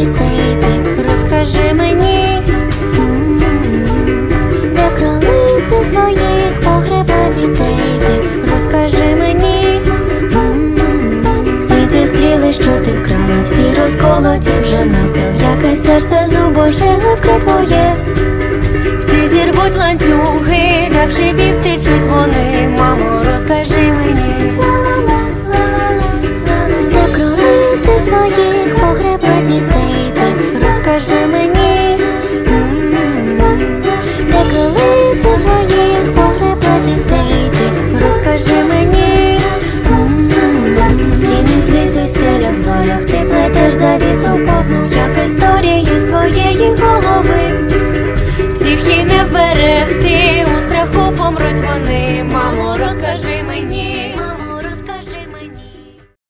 дітей розкажи мені, де кролиці своїх погреба дітей ти розкажи мені, і стріли, що ти вкрала, всі розколоті вже навпіл, яке серце зубожили вкри твоє. Всі зірвуть ланцюги, так шибі зорях ти плетеш завісу повну, як історії з твоєї голови